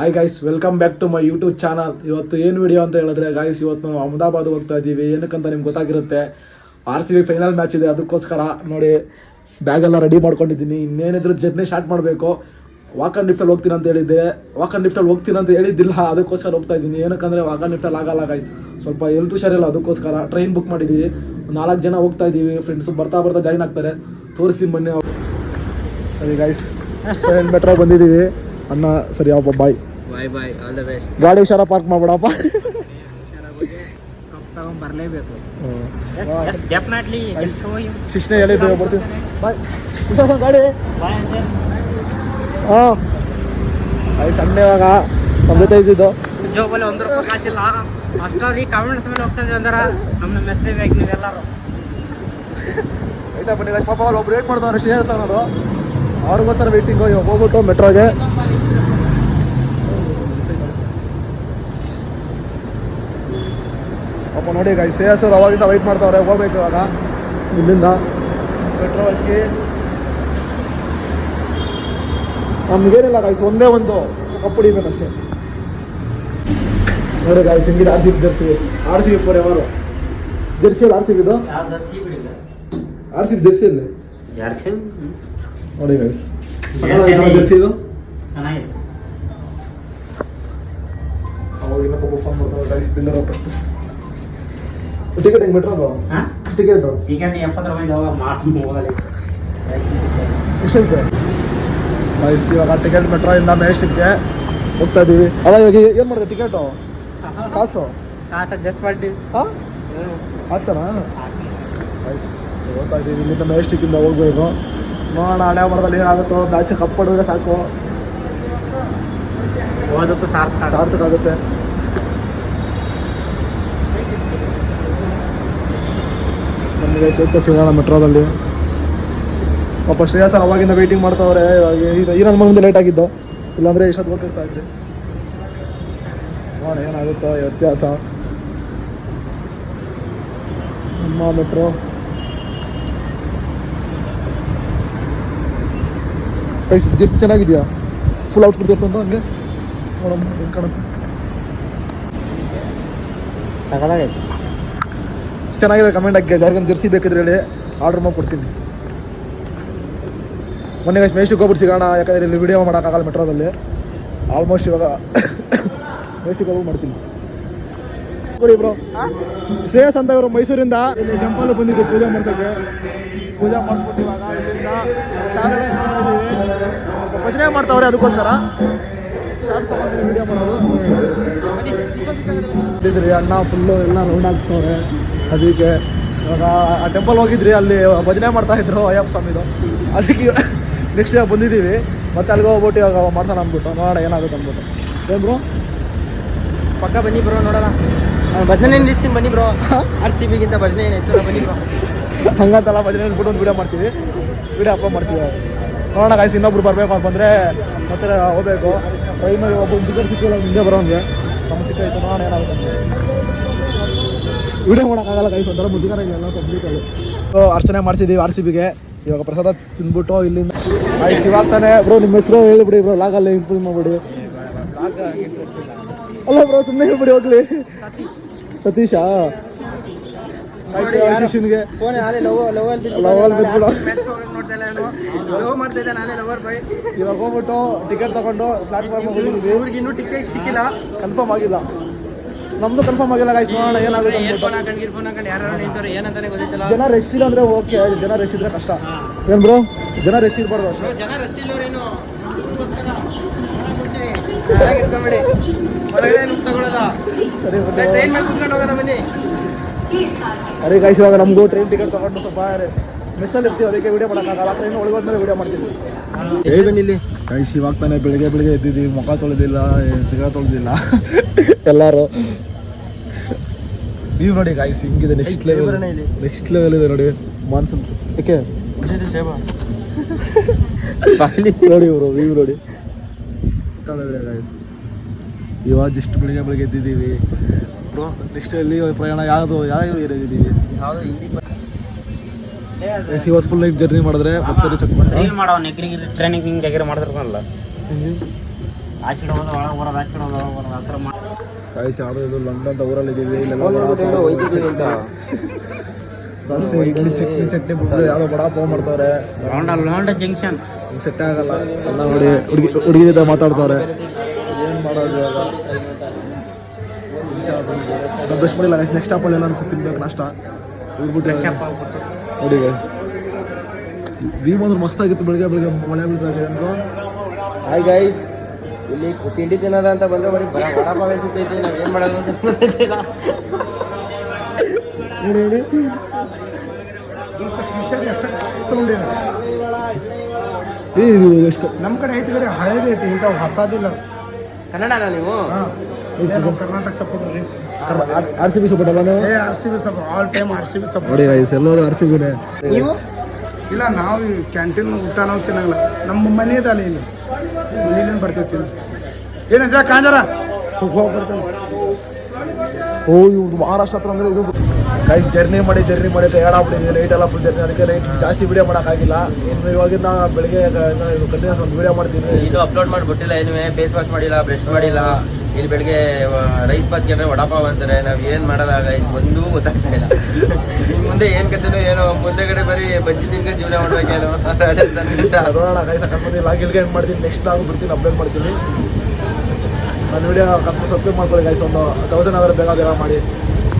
Hi guys welcome back to my YouTube channel ಇವತ್ತು ಏನು video ಅಂತ ಹೇಳಿದ್ರೆ ಗಾಯ್ಸ್ ಇವತ್ತು ನಾವು ಅಹಮದಾಬಾದ್ ಹೋಗ್ತಾ ಇದ್ದೀವಿ. ಏನಕ್ಕಂತ ನಿಮ್ಗೆ ಗೊತ್ತಾಗಿರುತ್ತೆ R C B final match ಇದೆ. ಅದಕ್ಕೋಸ್ಕರ ನೋಡಿ ಬ್ಯಾಗೆಲ್ಲ ರೆಡಿ ಮಾಡ್ಕೊಂಡಿದ್ದೀನಿ. ಇನ್ನೇನಿದ್ರು ಜರ್ನಿ ಸ್ಟಾರ್ಟ್ ಮಾಡಬೇಕು. ವಾಕ್ ಅಂಡ್ ಲಿಫ್ಟಲ್ಲಿ ಹೋಗ್ತೀನಿ ಅಂತ ಹೇಳಿದ್ದೆ. ವಾಕ್ ಅಂಡ್ ಲಿಫ್ಟಲ್ಲಿ ಹೋಗ್ತೀನಿ ಅಂತ ಹೇಳಿದ್ದಿಲ್ಲ ಅದಕ್ಕೋಸ್ಕರ ಹೋಗ್ತಾ ಇದ್ದೀನಿ. ಏನಕ್ಕಂದರೆ ವಾಕ್ ಅಂಡ್ ಲಿಫ್ಟಲ್ಲಿ ಆಗಲ್ಲ ಗೈಸ್ ಸ್ವಲ್ಪ ಹೆಲ್ತ್ ಹುಷಾರಿಲ್ಲ ಅದಕ್ಕೋಸ್ಕರ ಟ್ರೈನ್ ಬುಕ್ ಮಾಡಿದ್ದೀವಿ ನಾಲ್ಕು ಜನ ಹೋಗ್ತಾ ಇದ್ದೀವಿ. ಫ್ರೆಂಡ್ಸು ಬರ್ತಾ ಬರ್ತಾ ಜಾಯ್ನ್ ಆಗ್ತಾರೆ. ತೋರಿಸಿ ಮೊನ್ನೆ ಸರಿ ಗೈಸ್ ಮೆಟ್ರೋ ಬಂದಿದ್ದೀವಿ. ಅಣ್ಣ ಸರಿ bye bye bye all the best ಗಾಡಿ ಹುಷಾರ ಪಾರ್ಕ್ ಮಾಡ್ಬೇಡಪ್ಪ. ಬರಲೇಬೇಕು. ಡೆಫಿನೆಟ್ಲಿ ಶಿಕ್ಷಣ ಬರ್ತೀವಿ ಬಾಯ್ ಹುಷಾರ ಗಾಡಿ. ಹಾಂ. ಆಯ್ ಸಂಡೆ ಇವಾಗ. ನಮ್ಮ ಜೊತೆ ಇದ್ದಿದ್ದು. ಜೋಬಲ್ಲಿ ಒಂದು ರೂಪಾಯಿ ಕಾಸಿಲ್ಲ ಅಷ್ಟಾದ್ರಿ ಕಾಮೆಂಟ್ಸ್ ಮೇಲೆ ಅಂದ್ರೆ. ನಮ್ಮನ್ನ ಬೇಕು ನೀವೆಲ್ಲರೂ. ಆಯ್ತಾ ಬನ್ನಿ ಪಾಪ ಒಬ್ರು ವೇಟ್ ಮಾಡ್ತಾರೆ ಶ್ರೇಯಸ್ ಅನ್ನೋರು ಅವ್ರಿಗೋಸ್ಕರ ವೇಟಿಂಗು ಇವಾಗ ಹೋಗ್ಬಿಟ್ಟು ಮೆಟ್ರೋಗೆ ಪಾಪ ನೋಡಿ ಈಗ ಶ್ರೇಯಸ್ ಅವ್ರು ಅವಾಗಿಂದ ವೈಟ್ ಮಾಡ್ತಾವ್ರೆ ಹೋಗ್ಬೇಕು ಇವಾಗ. ಇಲ್ಲಿಂದ. ಪೆಟ್ರೋಲ್ ಹಾಕಿ ನಮ್ಗೇನಿಲ್ಲ ಗಾಯ್ಸ್ ಒಂದೇ ಒಂದು ಕಪ್ ಅಷ್ಟೇ. ನೋಡಿ ಗಾಯ್ಸ್ ಹಿಂಗಿದೆ R C B jersey R C B forever ಜರ್ಸಿಯಲ್ಲಿ R C ಬಿದು ಆರ್ ಸಿ ಬಿ ಜರ್ಸಿಯಲ್ಲಿ ಜರ್ಸಿ ನೋಡಿ Jersey ಜರ್ಸಿ ಇದು? ಚೆನ್ನಾಗಿದೆ. ಅವಾಗ ಪಾಪ ಫೋನ್ ಮಾಡ್ತಾರೆ ಗಾಯ್ಸ್ ಬಿಲ್ಲರ್ ಫಸ್ಟ್ ಟಿಕೆಟ್ ಹೆಂಗೆ ಮೆಟ್ರೋದು ಹಾಂ? ಟಿಕೆಟ್ ಟಿಕೆಟ್ ಎಪ್ಪತ್ತು ರೂಪಾಯಿ ಹೋಗ ಮಾಡಿ ಹೋಗಲಿ ಎಷ್ಟೈತೆ ಗೈಸ್ ಇವಾಗ ಟಿಕೆಟ್ ಮೆಟ್ರೋ ಇಂದ ಮೆಜೆಸ್ಟಿಕ್ಗೆ ಹೋಗ್ತಾ ಇದೀವಿ. ಅಲ್ಲ ಇವಾಗ ಏನು ಮಾಡಿದೆ ಟಿಕೆಟು ಕಾಸು? ಹಾಂ? ಜಸ್ಟ್ ಗೈಸ್ ಹೋಗ್ತಾ ಇದೀವಿ. ಇಲ್ಲಿಂದ ಮೆಜೆಸ್ಟಿಕ್ಕಿಂದ ಹೋಗ್ಬೇಕು. ನೋಡೋಣ ಹಣೆ ಮಾಡೋದಲ್ಲಿ ಏನಾಗುತ್ತೋ ಮ್ಯಾಚ್ ಕಪ್ ಹೊಡೆದ್ರೆ ಸಾಕು. ಓದೋಕ್ಕೂ ಸಾರ್ಥಕ ಸಾರ್ಥಕ ಆಗುತ್ತೆ. ನಮಗೆ ಶ್ವೇತ ಸಿಗೋಣ ಮೆಟ್ರೋದಲ್ಲಿ. ಪಾಪ ಶ್ರೇಯಸ್ ಅವಾಗಿಂದ ವೇಟಿಂಗ್ ಮಾಡ್ತಾವ್ರೆ. ಇವಾಗ ಈ ನನ್ನ ಲೇಟ್ ಆಗಿದ್ದು. ಇಲ್ಲಾಂದ್ರೆ ಇಷ್ಟೊತ್ತು ಗೊತ್ತಿರ್ತಾ ಇದ್ರಿ. ನೋಡ ಏನಾಗುತ್ತೋ ವ್ಯತ್ಯಾಸ. ನಮ್ಮ ಮೆಟ್ರೋ. ಪ್ರೈಸ್ ಜಸ್ಟ್ ಚೆನ್ನಾಗಿದೆಯಾ? ಫುಲ್ ಔಟ್ ಬಿಡ್ತೀವಿ ಅಂತ ಹಂಗೆ? ನೋಡಮ್ಮ ಹೆಂಗೆ ಕಾಣುತ್ತೆ. ಸಕಲಾಗೈತೆ ಚೆನ್ನಾಗಿದೆ ಕಮೆಂಟ್ ಹಾಕಿ ಯಾರಿಗೊಂದು ಜರ್ಸಿ ಬೇಕಿದ್ರೆ ಹೇಳಿ. ಆರ್ಡರ್ ಮಾಡಿ ಕೊಡ್ತೀನಿ. ಮೊನ್ನೆ ಮೇಸ್ಟಿಗೆ ಹೋಗ್ಬಿಟ್ಟು ಸಿಗೋಣ. ಯಾಕಂದರೆ ಇಲ್ಲಿ ವಿಡಿಯೋ ಮಾಡೋಕ್ಕಾಗಲ್ಲ ಮೆಟ್ರೋದಲ್ಲಿ. ಆಲ್ಮೋಸ್ಟ್ ಇವಾಗ ಮೇಸ್ಟಿಗೆ ಗೋಬರ್ ಮಾಡ್ತೀನಿ. ಶ್ರೇಯಸ್ ಅಂತ ಇವರು ಮೈಸೂರಿಂದ ಇಲ್ಲಿ ಟೆಂಪಲ್ ಬಂದಿದ್ದು ಪೂಜೆ ಮಾಡ್ತಕ್ಕೆ. ಪೂಜೆ ಮಾಡಿಸ್ಬಿಟ್ಟು ಇವಾಗ ಭಜನೆ ಮಾಡ್ತಾವ್ರೆ ಅದಕ್ಕೋಸ್ಕರ. ಶಾರ್ಟ್ಸ್ ತಗೊಂಡ್ರೆ ವಿಡಿಯೋ ಮಾಡೋದು. ಅಣ್ಣ ಫುಲ್ಲು ಎಲ್ಲ ರೌಂಡ್ ಹಾಕ್ಸ್ತವ್ರೆ. ಅದಕ್ಕೆ ಇವಾಗ ಆ ಟೆಂಪಲ್ ಹೋಗಿದ್ರಿ ಅಲ್ಲಿ ಭಜನೆ ಮಾಡ್ತಾ ಇದ್ರು ಅಯ್ಯಪ್ಪ ಸ್ವಾಮಿದು. ಅದಕ್ಕೆ ನೆಕ್ಸ್ಟ್ ಇವಾಗ ಬಂದಿದ್ದೀವಿ. ಮತ್ತೆ ಅಲ್ಲಿಗೆ ಹೋಗ್ಬಿಟ್ಟು ಇವಾಗ ಮಾಡ್ತಾನೆ ಅಂದ್ಬಿಟ್ಟು. ನೋಡೋಣ ಏನಾಗುತ್ತೆ ಅಂದ್ಬಿಟ್ಟು. ಏನು ಬ್ರೋ ಪಕ್ಕ ಬನ್ನಿ ಬ್ರೋ ನೋಡೋಣ. ಭಜನೆ ನಿಲ್ಲಿಸ್ತೀನಿ ಬನ್ನಿ ಬ್ರೋ ಆರ್ ಸಿ ಬಿಗಿಂತ ಭಜನೆ ಏನಾಯ್ತು ಬನ್ನಿ ಬ್ರೋ ಹಂಗಂತಲ್ಲ ಭಜನೆ ಬಿಟ್ಟು ಒಂದು ವೀಡಿಯೋ ಮಾಡ್ತೀವಿ. ವೀಡಿಯೋ ಅಪ್ಲೋಡ್ ಮಾಡ್ತೀವಿ. ನೋಡೋಣ ಕಾಯಿಸಿ ಇನ್ನೊಬ್ರು ಬರಬೇಕು ಅಂತಂದರೆ ಮತ್ತೆ ಹೋಗ್ಬೇಕು. ಟ್ರೈನಲ್ಲಿ ಒಬ್ಬ ಮುಂದೆ ಬರೋಂಗೆ. ನಮ್ಗೆ ಸಿಕ್ಕಾಯ್ತು ನೋಡೋಣ ಏನಾಗುತ್ತೆ ವಿಡಿಯೋ ಮಾಡೋಕ್ಕಾಗಲ್ಲ ಕೈ ಒಂಥರ ಮುಜುಗರ ಇಲ್ಲ ಕಂಪ್ಲೀಟಲ್ಲಿ ಅರ್ಚನೆ ಮಾಡ್ತಿದ್ದೀವಿ ಆರ್ ಸಿ ಬಿಗೆ ಇವಾಗ ಪ್ರಸಾದ ತಿಂದ್ಬಿಟ್ಟು ಇಲ್ಲಿಂದ ಆಯ್ತು ಇವಾಗ ಆಗ್ತಾನೆ ಬ್ರೋ ನಿಮ್ಮ ಹೆಸರು ಹೇಳಿಬಿಡಿ ಬ್ರೋ ಲಾಗಲ್ಲೇ ಇಂಪ್ರೂವ್ ಮಾಡಿಬಿಡಿ. ಅಲ್ಲ ಬ್ರೋ ಸುಮ್ಮನೆ ಹೇಳ್ಬಿಡಿ ಹೋಗ್ಲಿ. ಸತೀಶಾ. ಶಿಶುನಿಗೆ. ಇವಾಗ ಹೋಗ್ಬಿಟ್ಟು ಟಿಕೆಟ್ ತಗೊಂಡು ಪ್ಲಾಟ್ಫಾರ್ಮ್ ಇವ್ರಿಗೆ ಇನ್ನೂ ಟಿಕೆಟ್ ಸಿಕ್ಕಿಲ್ಲ. ಕನ್ಫರ್ಮ್ ಆಗಿಲ್ಲ. ನಮ್ದು ಕನ್ಫರ್ಮ್ ಆಗಿಲ್ಲ ಗಾಯ್ಸ್ ನೋಡೋಣ ಏನಾಗುತ್ತೆ ಜನ ರಶ್ ಇಲ್ಲ ಅಂದ್ರೆ ಓಕೆ ಜನ ರಶ್ ಇದ್ರೆ ಕಷ್ಟ. ಏನ್ ಬ್ರೋ ಜನ ರಶ್ ಇರ್ಬಾರ್ದು ಅಷ್ಟೇ. ಸರಿ ಬನ್ನಿ. ಅರೆ ಗಾಯ್ಸ್ ಇವಾಗ ನಮಗೂ ಟ್ರೈನ್ ಟಿಕೆಟ್ ತಗೊಂಡು ಸ್ವಲ್ಪ ಮಿಸ್ಸಲ್ಲಿ ಇರ್ತೀವಿ ಅದಕ್ಕೆ ವಿಡಿಯೋ ಮಾಡೋಕ್ಕಾಗಲ್ಲ. ಟ್ರೈನ್ ಒಳಗೋದ್ಮೇಲೆ ವಿಡಿಯೋ ಮಾಡ್ತೀವಿ. ಇಲ್ಲಿ. ಗೈಸ್ ಇವಾಗ ತಾನೇ ಬೆಳಿಗ್ಗೆ ಬೆಳಿಗ್ಗೆ ಎದ್ದಿದ್ದೀವಿ ಮುಖ ತೊಳೆದಿಲ್ಲ ತಿಗ ತೊಳೆದಿಲ್ಲ. ಎಲ್ಲರೂ. ನೀವು ನೋಡಿ ಗಾಯ್ಸ್ ಹಿಂಗಿದೆ ನೆಕ್ಸ್ಟ್ ಲೆವೆಲ್. ನೆಕ್ಸ್ಟ್ ಲೆವೆಲ್ ಇದೆ ನೋಡಿ ಮಾನ್ಸೂನ್. ಓಕೆ ನೋಡಿ ಇವರು ವ್ಯೂ ನೋಡಿ. ಇವಾಗ ಜಸ್ಟ್ ಬೆಳಿಗ್ಗೆ ಬೆಳಿಗ್ಗೆ ಎದ್ದಿದ್ದೀವಿ. ಬ್ರೋ ನೆಕ್ಸ್ಟ್ ಅಲ್ಲಿ ಪ್ರಯಾಣ ಯಾವುದು ಯಾವ ಇದ್ದೀವಿ ಇವತ್ತು ಫುಲ್ ಲೈಫ್ ಜರ್ನಿ ಮಾಡಿದ್ರೆ ಮತ್ತೆ ಚೆಕ್ ಮಾಡಿ. ಮಾಡೋ ನೆಗ್ರಿ ಟ್ರೈನಿಂಗ್ ಹಿಂಗೆ ಎಗ್ರಿ ಮಾಡ್ತಿರ್ತಾನಲ್ಲ. ಆಚೆ ಹೋದ ಒಳಗೆ ಬರೋದು ಆಚೆ ಹೋದ ಆ ಥರ ಮಾಡಿ ಗೈಸ್ ಯಾವುದು ಇದು ಲಂಡನ್ ಅಂತ. ಊರಲ್ಲಿ ಇದ್ದೀವಿ ಬಸ್ ಇಡ್ಲಿ ಚಟ್ನಿ ಚಟ್ನಿ ಬಿಟ್ಟು ಯಾವುದೋ ಬಡ ಪಾವ್ ಮಾಡ್ತಾವ್ರೆ ಲೋಂಡ ಲೋಂಡ ಜಂಕ್ಷನ್ ಸೆಟ್ ಆಗಲ್ಲ. ಎಲ್ಲ ನೋಡಿ ಹುಡುಗಿ ಹುಡುಗಿ ಜೊತೆ ಮಾತಾಡ್ತಾವ್ರೆ ಏನು ಮಾಡೋದು ಇವಾಗ? ಬ್ರಷ್ ಮಾಡಿಲ್ಲ ಗೈಸ್ ನೆಕ್ಸ್ಟ್ ಸ್ಟಾಪಲ್ಲಿ ಏನಂತ ತಿನ್ಬೇಕು ನಾಷ್ಟ. ಇದ್ಬಿಟ್ಟು ನೋಡಿ ಗೈಸ್ ವ್ಯೂ ಅಂದ್ರೆ ಮಸ್ತಾಗಿತ್ತು ಬೆಳಿಗ್ಗೆ ಬೆಳಿಗ್ಗೆ ಮಳೆ ಬೀಳ್ತಾ ಇದೆ. ಹಾಯ್ ಗೈಸ್ ಇಲ್ಲಿ ತಿಂಡಿ ತಿನ್ನೋದ ಅಂತ ಬಂದ್ರೆ ಬರೀ ಬಡ ವಡಾಪಾವ್ ಸಿಗ್ತೈತಿ ನಾವ್ ಏನ್ ಮಾಡೋದು ಅಂತ ಎಷ್ಟು ನಮ್ಮ ಕಡೆ ಐತಿ ಬರೀ ಹಳೇದೈತಿ ಐತಿ ಇಂಥ ಹೊಸದಿಲ್ಲ. ಕನ್ನಡನಾ ನೀವು? ಹಾಂ. ಕರ್ನಾಟಕ ಸಪೋರ್ಟ್ ರೀ ಆರ್ ಸಿ ಬಿ ಸಪೋರ್ಟ್ ಅಲ್ಲ ಏ R C B support all time R C B support ನೋಡಿ ಗೈಸ್ ಎಲ್ಲರೂ ಆರ್ ಸಿ ನೀವು? ಇಲ್ಲ ನಾವು ಕ್ಯಾಂಟೀನ್ ಊಟ ನಾವು ತಿನ್ನಲ್ಲ ನಮ್ಮ ಮನೆಯದಲ್ಲ ಇಲ್ಲಿ. ಏನು ಇದು ಗೈಸ್ ಜರ್ನಿ ಮಾಡಿ ಜರ್ನಿ ಮಾಡಿ ಟಯರ್ಡ್ ಲೈಟ್ ಎಲ್ಲ ಫುಲ್ ಜರ್ನಿ ಅದಕ್ಕೆ ಲೈಟ್ ಜಾಸ್ತಿ ವಿಡಿಯೋ ಮಾಡೋಕ್ಕಾಗಿಲ್ಲ ಇನ್ನು ಇವಾಗಿಂದ ಬೆಳಿಗ್ಗೆ ಕಂಟಿನ್ಯೂಸ್ ಒಂದು ವಿಡಿಯೋ ಮಾಡ್ತೀನಿ. ಇದು ಅಪ್ಲೋಡ್ ಮಾಡಿಬಿಟ್ಟಿಲ್ಲ ಏನೇ ಫೇಸ್ ವಾಶ್ ಮಾಡಿಲ್ಲ ಬ್ರಷ್ ಮಾಡಿಲ್ಲ. ಇಲ್ಲಿ ಬೆಳಿಗ್ಗೆ ರೈಸ್ ಬಾತ್ ಕೇಳಿದ್ರೆ ವಡಾಪಾವ್ ಅಂತಾರೆ. ನಾವ್ ಏನ್ ಮಾಡಲ್ಲ ಗೈಸ್ ಒಂದೂ ಗೊತ್ತಾಗ್ತಾ ಇಲ್ಲ. ಮುಂದೆ ಏನ್ ಕತ್ತನೋ ಏನೋ ಮುಂದೆ ಕಡೆ ಬರೀ ಬಜ್ಜಿ ತಿನ್ಕೊಂಡು ಜೀವನ ಮಾಡ್ಬೇಕೇನೋ ಇಲ್ಗೆ ಏನು ಮಾಡ್ತೀನಿ? ನೆಕ್ಸ್ಟ್ ಲಾಗ್ ಬಿಡ್ತೀನಿ ಅಪ್ಡೇಟ್ ಮಾಡ್ತೀನಿ. ನನ್ನ ವಿಡಿಯೋ ಕಸ್ಟಮರ್ ಸಬ್ಸ್ಕ್ರೈಬ್ ಮಾಡ್ಕೊಳ್ಳಿ ಗೈಸ್ ಒಂದು ತೌಸಂಡ್ ಆದರೆ ಬೇಗ ಬೇಗ ಮಾಡಿ.